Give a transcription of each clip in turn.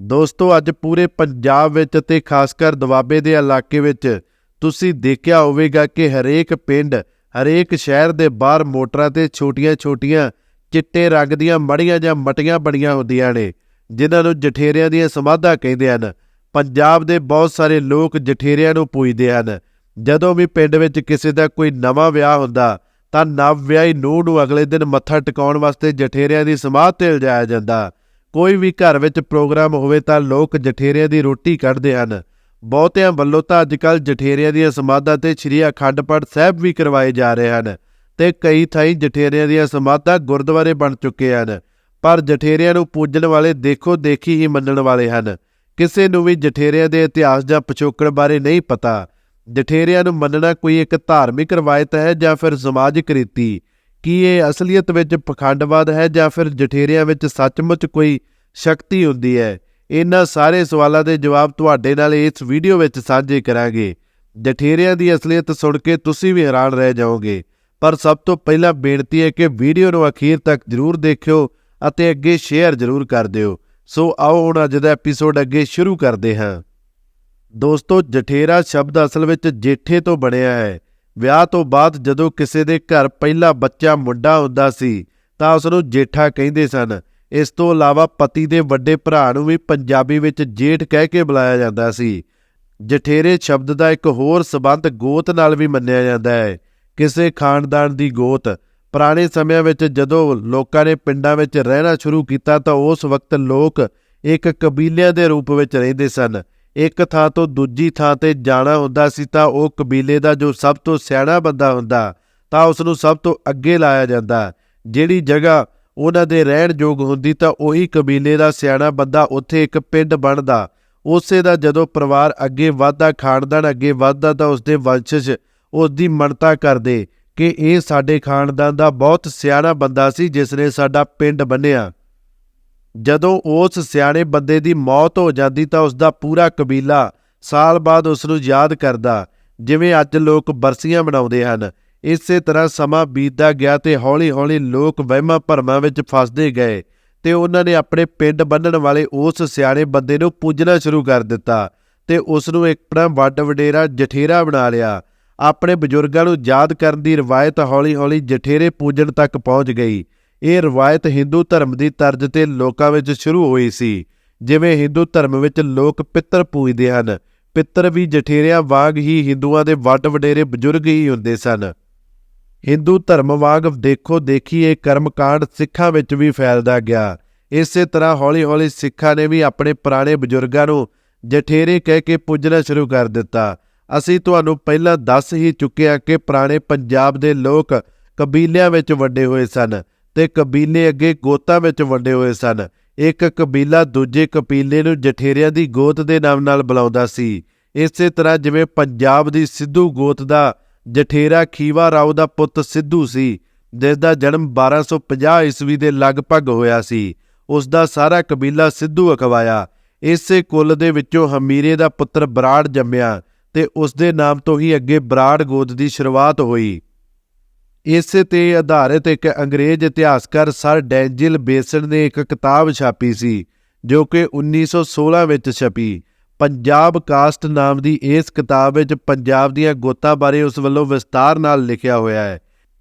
ਦੋਸਤੋ, ਅੱਜ ਪੂਰੇ ਪੰਜਾਬ ਵਿੱਚ ਤੇ ਖਾਸ ਕਰ ਦੁਆਬੇ ਦੇ ਇਲਾਕੇ ਵਿੱਚ ਤੁਸੀਂ ਦੇਖਿਆ ਹੋਵੇਗਾ ਕਿ ਹਰੇਕ ਪਿੰਡ, ਹਰੇਕ ਸ਼ਹਿਰ ਦੇ ਬਾਹਰ ਮੋਟਰਾਂ ਤੇ ਛੋਟੀਆਂ-ਛੋਟੀਆਂ ਚਿੱਟੇ ਰੰਗ ਦੀਆਂ ਮੜੀਆਂ ਜਾਂ ਮਟੀਆਂ ਬਣੀਆਂ ਹੁੰਦੀਆਂ ਨੇ, ਜਿਨ੍ਹਾਂ ਨੂੰ ਜਠੇਰਿਆਂ ਦੀਆਂ ਸਮਾਧਾਂ ਕਹਿੰਦੇ ਹਨ। ਪੰਜਾਬ ਦੇ ਬਹੁਤ ਸਾਰੇ ਲੋਕ ਜਠੇਰਿਆਂ ਨੂੰ ਪੂਜਦੇ ਹਨ। ਜਦੋਂ ਵੀ ਪਿੰਡ ਵਿੱਚ ਕਿਸੇ ਦਾ ਕੋਈ ਨਵਾਂ ਵਿਆਹ ਹੁੰਦਾ, ਤਾਂ ਨਵ ਵਿਆਹੀ ਨੂੰਹ ਨੂੰ ਅਗਲੇ ਦਿਨ ਮੱਥਾ ਟਿਕਾਉਣ ਵਾਸਤੇ ਜਠੇਰਿਆਂ ਦੀ ਸਮਾਧ ਤੇ ਲਿਜਾਇਆ ਜਾਂਦਾ। ਕੋਈ ਵੀ ਘਰ ਵਿੱਚ ਪ੍ਰੋਗਰਾਮ ਹੋਵੇ ਤਾਂ ਲੋਕ ਜਠੇਰਿਆਂ ਦੀ ਰੋਟੀ ਕੱਢਦੇ ਹਨ। ਬਹੁਤਿਆਂ ਵੱਲੋਂ ਤਾਂ ਅੱਜਕੱਲ ਜਠੇਰਿਆਂ ਦੀਆਂ ਸਮਾਧਾਂ ਤੇ ਸ੍ਰੀ ਅਖੰਡ ਪਾਠ ਸਾਹਿਬ ਵੀ ਕਰਵਾਏ ਜਾ ਰਹੇ ਹਨ ਤੇ ਕਈ ਥਾਈਂ ਜਠੇਰਿਆਂ ਦੀਆਂ ਸਮਾਧਾਂ ਗੁਰਦੁਆਰੇ ਬਣ ਚੁੱਕੇ ਹਨ, ਪਰ ਜਠੇਰਿਆਂ ਨੂੰ ਪੂਜਣ ਵਾਲੇ ਦੇਖੋ ਦੇਖੀ ਹੀ ਮੰਨਣ ਵਾਲੇ ਹਨ। ਕਿਸੇ ਨੂੰ ਵੀ ਜਠੇਰਿਆਂ ਦੇ ਇਤਿਹਾਸ ਜਾਂ ਪਿਛੋਕੜ ਬਾਰੇ ਨਹੀਂ ਪਤਾ। ਜਠੇਰਿਆਂ ਨੂੰ ਮੰਨਣਾ ਕੋਈ ਇੱਕ ਧਾਰਮਿਕ ਰਵਾਇਤ ਹੈ ਜਾਂ ਫਿਰ ਸਮਾਜਿਕ ਰੀਤੀ? ਕੀ ਇਹ ਅਸਲੀਅਤ ਵਿੱਚ ਪਖੰਡਵਾਦ ਹੈ ਜਾਂ ਫਿਰ ਜਠੇਰਿਆਂ ਵਿੱਚ ਸੱਚਮੁੱਚ ਕੋਈ ਸ਼ਕਤੀ ਹੁੰਦੀ ਹੈ? ਇਹਨਾਂ ਸਾਰੇ ਸਵਾਲਾਂ ਦੇ ਜਵਾਬ ਤੁਹਾਡੇ ਨਾਲ ਇਸ ਵੀਡੀਓ ਵਿੱਚ ਸਾਂਝੇ ਕਰਾਂਗੇ। ਜਠੇਰਿਆਂ ਦੀ ਅਸਲੀਅਤ ਸੁਣ ਕੇ ਤੁਸੀਂ ਵੀ ਹੈਰਾਨ ਰਹਿ ਜਾਓਗੇ। ਪਰ ਸਭ ਤੋਂ ਪਹਿਲਾਂ ਬੇਨਤੀ ਹੈ ਕਿ ਵੀਡੀਓ ਨੂੰ ਅਖੀਰ ਤੱਕ ਜ਼ਰੂਰ ਦੇਖਿਓ ਅਤੇ ਅੱਗੇ ਸ਼ੇਅਰ ਜ਼ਰੂਰ ਕਰ ਦਿਓ। ਸੋ ਆਓ ਹੁਣ ਅੱਜ ਦਾ ਐਪੀਸੋਡ ਅੱਗੇ ਸ਼ੁਰੂ ਕਰਦੇ ਹਾਂ। ਦੋਸਤੋ, ਜਠੇਰਾ ਸ਼ਬਦ ਅਸਲ ਵਿੱਚ ਜੇਠੇ ਤੋਂ ਬਣਿਆ ਹੈ। ਵਿਆਹ ਤੋਂ ਬਾਅਦ ਜਦੋਂ ਕਿਸੇ ਦੇ ਘਰ ਪਹਿਲਾ ਬੱਚਾ ਮੁੰਡਾ ਹੁੰਦਾ ਸੀ, ਤਾਂ ਉਸ ਨੂੰ ਜੇਠਾ ਕਹਿੰਦੇ ਸਨ। ਇਸ ਤੋਂ ਇਲਾਵਾ ਪਤੀ ਦੇ ਵੱਡੇ ਭਰਾ ਨੂੰ ਵੀ ਪੰਜਾਬੀ ਵਿੱਚ ਜੇਠ ਕਹਿ ਕੇ ਬੁਲਾਇਆ ਜਾਂਦਾ ਸੀ। ਜਠੇਰੇ ਸ਼ਬਦ ਦਾ ਇੱਕ ਹੋਰ ਸਬੰਧ ਗੋਤ ਨਾਲ ਵੀ ਮੰਨਿਆ ਜਾਂਦਾ ਹੈ। ਕਿਸੇ ਖਾਨਦਾਨ ਦੀ ਗੋਤ। ਪੁਰਾਣੇ ਸਮਿਆਂ ਵਿੱਚ ਜਦੋਂ ਲੋਕਾਂ ਨੇ ਪਿੰਡਾਂ ਵਿੱਚ ਰਹਿਣਾ ਸ਼ੁਰੂ ਕੀਤਾ ਤਾਂ ਉਸ ਵਕਤ ਲੋਕ ਇੱਕ ਕਬੀਲਿਆਂ ਦੇ ਰੂਪ ਵਿੱਚ ਰਹਿੰਦੇ ਸਨ। ਇੱਕ ਥਾਂ ਤੋਂ ਦੂਜੀ ਥਾਂ ਤੇ ਜਾਣਾ ਹੁੰਦਾ ਸੀ ਤਾਂ ਉਹ ਕਬੀਲੇ ਦਾ ਜੋ ਸਭ ਤੋਂ ਸਿਆਣਾ ਬੰਦਾ ਹੁੰਦਾ, ਤਾਂ ਉਸ ਨੂੰ ਸਭ ਤੋਂ ਅੱਗੇ ਲਾਇਆ ਜਾਂਦਾ। ਜਿਹੜੀ ਜਗ੍ਹਾ ਉਹਨਾਂ ਦੇ ਰਹਿਣ ਯੋਗ ਹੁੰਦੀ ਤਾਂ ਉਹੀ ਕਬੀਲੇ ਦਾ ਸਿਆਣਾ ਬੰਦਾ ਉੱਥੇ ਇੱਕ ਪਿੰਡ ਬਣਦਾ। ਉਸੇ ਦਾ ਜਦੋਂ ਪਰਿਵਾਰ ਅੱਗੇ ਵਧਦਾ, ਖਾਨਦਾਨ ਅੱਗੇ ਵਧਦਾ ਤਾਂ ਉਸਦੇ ਵੰਸ਼ਜ ਉਸ ਦੀ ਮਨਤਾ ਕਰਦੇ ਕਿ ਇਹ ਸਾਡੇ ਖਾਨਦਾਨ ਦਾ ਬਹੁਤ ਸਿਆਣਾ ਬੰਦਾ ਸੀ ਜਿਸ ਨੇ ਸਾਡਾ ਪਿੰਡ ਬੰਨਿਆ। ਜਦੋਂ ਉਸ ਸਿਆਣੇ ਬੰਦੇ ਦੀ ਮੌਤ ਹੋ ਜਾਂਦੀ ਤਾਂ ਉਸ ਦਾ ਪੂਰਾ ਕਬੀਲਾ ਸਾਲ ਬਾਅਦ ਉਸ ਨੂੰ ਯਾਦ ਕਰਦਾ, ਜਿਵੇਂ ਅੱਜ ਲੋਕ ਬਰਸੀਆਂ ਮਨਾਉਂਦੇ ਹਨ। ਇਸੇ ਤਰ੍ਹਾਂ ਸਮਾਂ ਬੀਤਦਾ ਗਿਆ ਤੇ ਹੌਲੀ-ਹੌਲੀ ਲੋਕ ਵਹਿਮਾਂ ਭਰਮਾਂ ਵਿੱਚ ਫਸਦੇ ਗਏ ਤੇ ਉਹਨਾਂ ਨੇ ਆਪਣੇ ਪਿੰਡ ਬੰਨਣ ਵਾਲੇ ਉਸ ਸਿਆਣੇ ਬੰਦੇ ਨੂੰ ਪੂਜਣਾ ਸ਼ੁਰੂ ਕਰ ਦਿੱਤਾ ਤੇ ਉਸ ਨੂੰ ਇੱਕ ਆਪਣਾ ਵੱਡ ਵਡੇਰਾ ਜਠੇਰਾ ਬਣਾ ਲਿਆ। ਆਪਣੇ ਬਜ਼ੁਰਗਾਂ ਨੂੰ ਯਾਦ ਕਰਨ ਦੀ ਰਵਾਇਤ ਹੌਲੀ-ਹੌਲੀ ਜਠੇਰੇ ਪੂਜਣ ਤੱਕ ਪਹੁੰਚ ਗਈ। ਇਹ ਰਵਾਇਤ ਹਿੰਦੂ ਧਰਮ ਦੀ ਤਰਜ਼ ਤੇ ਲੋਕਾਂ ਵਿੱਚ ਸ਼ੁਰੂ ਹੋਈ ਸੀ, ਜਿਵੇਂ ਹਿੰਦੂ ਧਰਮ ਵਿੱਚ ਲੋਕ ਪਿੱਤਰ ਪੂਜਦੇ ਹਨ। ਪਿੱਤਰ ਵੀ ਜਠੇਰਿਆਂ ਵਾਂਗ ਹੀ ਹਿੰਦੂਆਂ ਦੇ ਵੱਡ ਵਡੇਰੇ ਬਜ਼ੁਰਗ ਹੀ ਹੁੰਦੇ ਸਨ। ਹਿੰਦੂ ਧਰਮ ਵਾਂਗ ਦੇਖੋ ਦੇਖੀ ਇਹ ਕਰਮਕਾਂਡ ਸਿੱਖਾਂ ਵਿੱਚ ਵੀ ਫੈਲਦਾ ਗਿਆ। ਇਸੇ ਤਰ੍ਹਾਂ ਹੌਲੀ-ਹੌਲੀ ਸਿੱਖਾਂ ਨੇ ਵੀ ਆਪਣੇ ਪੁਰਾਣੇ ਬਜ਼ੁਰਗਾਂ ਨੂੰ ਜਠੇਰੇ ਕਹਿ ਕੇ ਪੂਜਣਾ ਸ਼ੁਰੂ ਕਰ ਦਿੱਤਾ। ਅਸੀਂ ਤੁਹਾਨੂੰ ਪਹਿਲਾਂ ਦੱਸ ਹੀ ਚੁੱਕੇ ਹਾਂ ਕਿ ਪੁਰਾਣੇ ਪੰਜਾਬ ਦੇ ਲੋਕ ਕਬੀਲਿਆਂ ਵਿੱਚ ਵੱਡੇ ਹੋਏ ਸਨ। ਤੇ ਕਬੀਲੇ ਅੱਗੇ ਗੋਤਾਂ ਵਿੱਚ ਵੰਡੇ ਹੋਏ ਸਨ। ਇੱਕ ਕਬੀਲਾ ਦੂਜੇ ਕਬੀਲੇ ਨੂੰ ਜਠੇਰਿਆਂ ਦੀ ਗੋਤ ਦੇ ਨਾਮ ਨਾਲ ਬੁਲਾਉਂਦਾ ਸੀ। ਇਸੇ ਤਰ੍ਹਾਂ ਜਿਵੇਂ ਪੰਜਾਬ ਦੀ ਸਿੱਧੂ ਗੋਤ ਦਾ ਜਠੇਰਾ ਖੀਵਾ ਰਾਓ ਦਾ ਪੁੱਤ ਸਿੱਧੂ ਸੀ ਜਿਸ ਦਾ ਜਨਮ 1250 ਈਸਵੀ ਦੇ ਲਗਭਗ ਹੋਇਆ ਸੀ। ਉਸ ਦਾ ਸਾਰਾ ਕਬੀਲਾ ਸਿੱਧੂ ਅਖਵਾਇਆ। ਇਸੇ ਕੁੱਲ ਦੇ ਵਿੱਚੋਂ ਹਮੀਰੇ ਦਾ ਪੁੱਤਰ ਬਰਾੜ ਜੰਮਿਆ ਤੇ ਉਸ ਦੇ ਨਾਮ ਤੋਂ ਹੀ ਅੱਗੇ ਬਰਾੜ ਗੋਦ ਦੀ ਸ਼ੁਰੂਆਤ ਹੋਈ। ਇਸ ਤੇ ਆਧਾਰਿਤ ਇੱਕ ਅੰਗਰੇਜ਼ ਇਤਿਹਾਸਕਾਰ ਸਰ ਡੈਂਜਲ ਬੇਸਨ ਨੇ ਇੱਕ ਕਿਤਾਬ ਛਾਪੀ ਸੀ, ਜੋ ਕਿ 1916 ਵਿੱਚ ਛਪੀ। ਪੰਜਾਬ ਕਾਸਟ ਨਾਮ ਦੀ ਇਸ ਕਿਤਾਬ ਵਿੱਚ ਪੰਜਾਬ ਦੀਆਂ ਗੋਤਾਂ ਬਾਰੇ ਉਸ ਵੱਲੋਂ ਵਿਸਤਾਰ ਨਾਲ ਲਿਖਿਆ ਹੋਇਆ ਹੈ।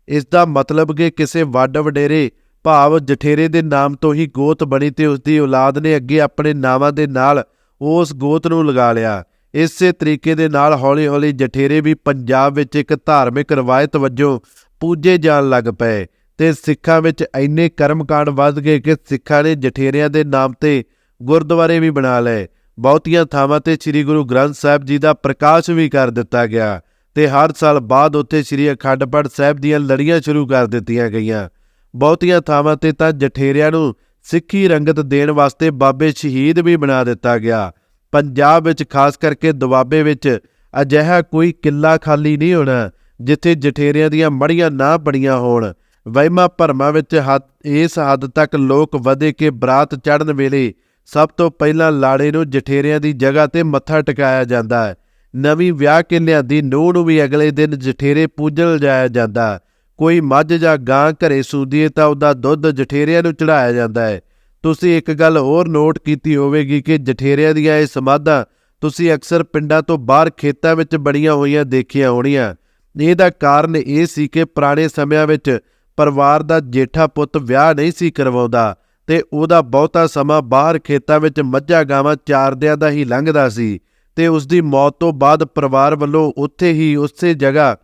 ਇਸ ਦਾ ਮਤਲਬ ਕਿ ਕਿਸੇ ਵੱਡ ਵਡੇਰੇ, ਭਾਵ ਜਠੇਰੇ ਦੇ ਨਾਮ ਤੋਂ ਹੀ ਗੋਤ ਬਣੀ ਤੇ ਉਸ ਦੀ ਔਲਾਦ ਨੇ ਅੱਗੇ ਆਪਣੇ ਨਾਵਾਂ ਦੇ ਨਾਲ ਉਸ ਗੋਤ ਨੂੰ ਲਗਾ ਲਿਆ। ਇਸੇ ਤਰੀਕੇ ਦੇ ਨਾਲ ਹੌਲੀ-ਹੌਲੀ ਜਠੇਰੇ ਵੀ ਪੰਜਾਬ ਵਿੱਚ ਇੱਕ ਧਾਰਮਿਕ ਰਵਾਇਤ ਵਜੋਂ ਪੂਜੇ ਜਾਣ ਲੱਗ ਪਏ ਤੇ ਸਿੱਖਾਂ ਵਿੱਚ ਇੰਨੇ ਕਰਮਕਾਂਡ ਵੱਧ ਗਏ ਕਿ ਸਿੱਖਾਂ ਨੇ ਜਠੇਰਿਆਂ ਦੇ ਨਾਮ ਤੇ ਗੁਰਦੁਆਰੇ ਵੀ ਬਣਾ ਲਏ। ਬਹੁਤੀਆਂ ਥਾਵਾਂ ਤੇ ਸ੍ਰੀ ਗੁਰੂ ਗ੍ਰੰਥ ਸਾਹਿਬ ਜੀ ਦਾ ਪ੍ਰਕਾਸ਼ ਵੀ ਕਰ ਦਿੱਤਾ ਗਿਆ ਤੇ ਹਰ ਸਾਲ ਬਾਅਦ ਉੱਥੇ ਸ੍ਰੀ ਅਖੰਡ ਪਾਠ ਸਾਹਿਬ ਦੀਆਂ ਲੜੀਆਂ ਸ਼ੁਰੂ ਕਰ ਦਿੱਤੀਆਂ ਗਈਆਂ। ਬਹੁਤੀਆਂ ਥਾਵਾਂ ਤੇ ਤਾਂ ਜਠੇਰਿਆਂ ਨੂੰ ਸਿੱਖੀ ਰੰਗਤ ਦੇਣ ਵਾਸਤੇ ਬਾਬੇ ਸ਼ਹੀਦ ਵੀ ਬਣਾ ਦਿੱਤਾ ਗਿਆ। ਪੰਜਾਬ ਵਿੱਚ ਖਾਸ ਕਰਕੇ ਦੁਆਬੇ ਵਿੱਚ ਅਜਿਹਾ ਕੋਈ ਕਿੱਲਾ ਖਾਲੀ ਨਹੀਂ ਹੋਣਾ। ਜਿੱਥੇ ਜਠੇਰਿਆਂ ਦੀਆਂ ਮੜੀਆਂ ਨਾ ਬਣੀਆਂ ਹੋਣ। ਵਹਿਮਾਂ ਭਰਮਾਂ ਵਿੱਚ ਹੱਦ ਇਸ ਹੱਦ ਤੱਕ ਲੋਕ ਵਧੇ ਕਿ ਬਰਾਤ ਚੜ੍ਹਨ ਵੇਲੇ ਸਭ ਤੋਂ ਪਹਿਲਾਂ ਲਾੜੇ ਨੂੰ ਜਠੇਰਿਆਂ ਦੀ ਜਗ੍ਹਾ ਤੇ ਮੱਥਾ ਟਿਕਾਇਆ ਜਾਂਦਾ ਹੈ। ਨਵੀਂ ਵਿਆਹ ਕੇ ਲਿਆਂਦੀ ਨੂੰਹ ਨੂੰ ਵੀ ਅਗਲੇ ਦਿਨ ਜਠੇਰੇ ਪੂਜਣ ਜਾਇਆ ਜਾਂਦਾ ਕੋਈ ਮੱਝ ਜਾਂ ਗਾਂ ਘਰੇ ਸੂਦੀ ਹੈ ਤਾਂ ਉਹਦਾ ਦੁੱਧ ਜਠੇਰਿਆਂ ਨੂੰ ਚੜਾਇਆ ਜਾਂਦਾ ਹੈ। ਤੁਸੀਂ ਇੱਕ ਗੱਲ ਹੋਰ ਨੋਟ ਕੀਤੀ ਹੋਵੇਗੀ ਕਿ ਜਠੇਰਿਆਂ ਦੀਆਂ ਇਹ ਸਮਾਧਾਂ ਤੁਸੀਂ ਅਕਸਰ ਪਿੰਡਾਂ ਤੋਂ ਬਾਹਰ ਖੇਤਾਂ ਵਿੱਚ ਬਣੀਆਂ ਹੋਈਆਂ ਦੇਖੀਆਂ ਹੋਣੀਆਂ। ਇਹਦਾ ਕਾਰਨ ਇਹ ਸੀ ਕਿ ਪੁਰਾਣੇ ਸਮਿਆਂ ਵਿੱਚ ਪਰਿਵਾਰ ਦਾ ਜੇਠਾ ਪੁੱਤ ਵਿਆਹ ਨਹੀਂ ਸੀ ਕਰਵਾਉਂਦਾ ਤੇ ਉਹਦਾ ਬਹੁਤਾ ਸਮਾਂ ਬਾਹਰ ਖੇਤਾਂ ਵਿੱਚ ਮੱਝਾਂ ਗਾਵਾਂ ਚਾਰਦਿਆਂ ਦਾ ਹੀ ਲੰਘਦਾ ਸੀ ਤੇ ਉਸ ਦੀ ਮੌਤ ਤੋਂ ਬਾਅਦ ਪਰਿਵਾਰ ਵੱਲੋਂ ਉੱਥੇ ਹੀ ਉਸੇ ਜਗ੍ਹਾ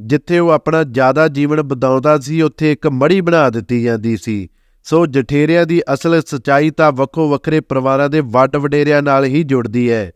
ਜਿੱਥੇ ਉਹ ਆਪਣਾ ਜ਼ਿਆਦਾ ਜੀਵਨ ਬਿਤਾਉਂਦਾ ਸੀ, ਉੱਥੇ ਇੱਕ ਮੜੀ ਬਣਾ ਦਿੱਤੀ ਜਾਂਦੀ ਸੀ। ਸੋ ਜਠੇਰਿਆਂ ਦੀ ਅਸਲ ਸਚਾਈ ਤਾਂ ਵੱਖੋ ਵੱਖਰੇ ਪਰਿਵਾਰਾਂ ਦੇ ਵੱਡ ਵਡੇਰਿਆਂ ਨਾਲ ਹੀ ਜੁੜਦੀ ਹੈ।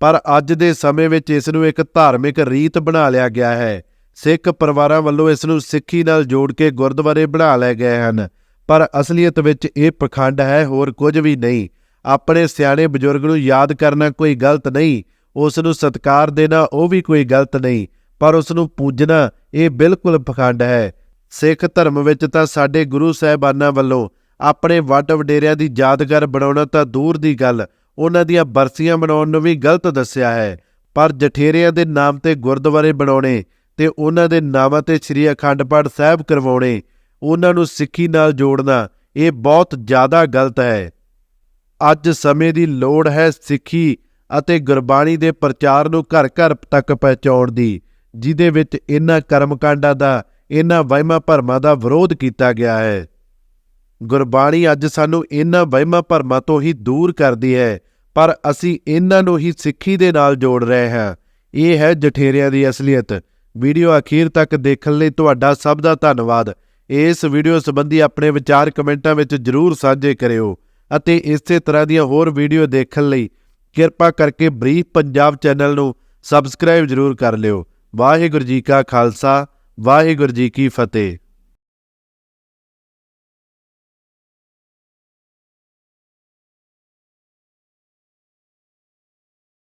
ਪਰ ਅੱਜ ਦੇ ਸਮੇਂ ਵਿੱਚ ਇਸ ਨੂੰ ਇੱਕ ਧਾਰਮਿਕ ਰੀਤ ਬਣਾ ਲਿਆ ਗਿਆ ਹੈ। ਸਿੱਖ ਪਰਿਵਾਰਾਂ ਵੱਲੋਂ ਇਸ ਨੂੰ ਸਿੱਖੀ ਨਾਲ ਜੋੜ ਕੇ ਗੁਰਦੁਆਰੇ ਬਣਾ ਲਏ ਗਏ ਹਨ। ਪਰ ਅਸਲੀਅਤ ਵਿੱਚ ਇਹ ਪਖੰਡ ਹੈ, ਹੋਰ ਕੁਝ ਵੀ ਨਹੀਂ। ਆਪਣੇ ਸਿਆਣੇ ਬਜ਼ੁਰਗ ਨੂੰ ਯਾਦ ਕਰਨਾ ਕੋਈ ਗਲਤ ਨਹੀਂ। ਉਸ ਨੂੰ ਸਤਿਕਾਰ ਦੇਣਾ ਉਹ ਵੀ ਕੋਈ ਗਲਤ ਨਹੀਂ। ਪਰ ਉਸ ਨੂੰ ਪੂਜਣਾ ਇਹ ਬਿਲਕੁਲ ਪਖੰਡ ਹੈ। ਸਿੱਖ ਧਰਮ ਵਿੱਚ ਤਾਂ ਸਾਡੇ ਗੁਰੂ ਸਾਹਿਬਾਨਾਂ ਵੱਲੋਂ ਆਪਣੇ ਵੱਡ ਵਡੇਰਿਆਂ ਦੀ ਯਾਦਗਾਰ ਬਣਾਉਣਾ ਤਾਂ ਦੂਰ ਦੀ ਗੱਲ। ਉਹਨਾਂ ਦੀਆਂ ਬਰਸੀਆਂ ਬਣਾਉਣ ਨੂੰ ਵੀ ਗਲਤ ਦੱਸਿਆ ਹੈ, ਪਰ ਜਠੇਰਿਆਂ ਦੇ ਨਾਮ ਤੇ ਗੁਰਦੁਆਰੇ ਬਣਾਉਣੇ ਤੇ ਉਹਨਾਂ ਦੇ ਨਾਮਾਂ ਤੇ ਸ੍ਰੀ ਅਖੰਡ ਪਾਠ ਸਾਹਿਬ ਕਰਵਾਉਣੇ, ਉਹਨਾਂ ਨੂੰ ਸਿੱਖੀ ਨਾਲ ਜੋੜਨਾ, ਇਹ ਬਹੁਤ ਜ਼ਿਆਦਾ ਗਲਤ ਹੈ। ਅੱਜ ਸਮੇਂ ਦੀ ਲੋੜ ਹੈ ਸਿੱਖੀ ਅਤੇ ਗੁਰਬਾਣੀ ਦੇ ਪ੍ਰਚਾਰ ਨੂੰ ਘਰ ਘਰ ਤੱਕ ਪਹੁੰਚਾਉਣ ਦੀ ਜਿਦੇ ਵਿੱਚ ਇਹਨਾਂ ਕਰਮਕਾਂਡਾਂ ਦਾ, ਇਹਨਾਂ ਵਹਿਮਾਂ ਭਰਮਾਂ ਦਾ ਵਿਰੋਧ ਕੀਤਾ ਗਿਆ ਹੈ। ਗੁਰਬਾਣੀ ਅੱਜ ਸਾਨੂੰ ਇਹਨਾਂ ਵਹਿਮਾਂ ਭਰਮਾਂ ਤੋਂ ਹੀ ਦੂਰ ਕਰਦੀ ਹੈ, ਪਰ ਅਸੀਂ ਇਹਨਾਂ ਨੂੰ ਹੀ ਸਿੱਖੀ ਦੇ ਨਾਲ ਜੋੜ ਰਹੇ ਹਾਂ। ਇਹ ਹੈ ਜਠੇਰਿਆਂ ਦੀ ਅਸਲੀਅਤ। ਵੀਡੀਓ ਅਖੀਰ ਤੱਕ ਦੇਖਣ ਲਈ ਤੁਹਾਡਾ ਸਭ ਦਾ ਧੰਨਵਾਦ। ਇਸ ਵੀਡੀਓ ਸੰਬੰਧੀ ਆਪਣੇ ਵਿਚਾਰ ਕਮੈਂਟਾਂ ਵਿੱਚ ਜਰੂਰ ਸਾਂਝੇ ਕਰਿਓ ਅਤੇ ਇਸੇ ਤਰ੍ਹਾਂ ਦੀਆਂ ਹੋਰ ਵੀਡੀਓ ਦੇਖਣ ਲਈ ਕਿਰਪਾ ਕਰਕੇ ਬਰੀਫ ਪੰਜਾਬ ਚੈਨਲ ਨੂੰ ਸਬਸਕ੍ਰਾਈਬ ਜਰੂਰ ਕਰ ਲਿਓ। ਵਾਹਿਗੁਰੂ ਜੀ ਕਾ ਖਾਲਸਾ, ਵਾਹਿਗੁਰੂ ਜੀ ਕੀ ਫਤਿਹ।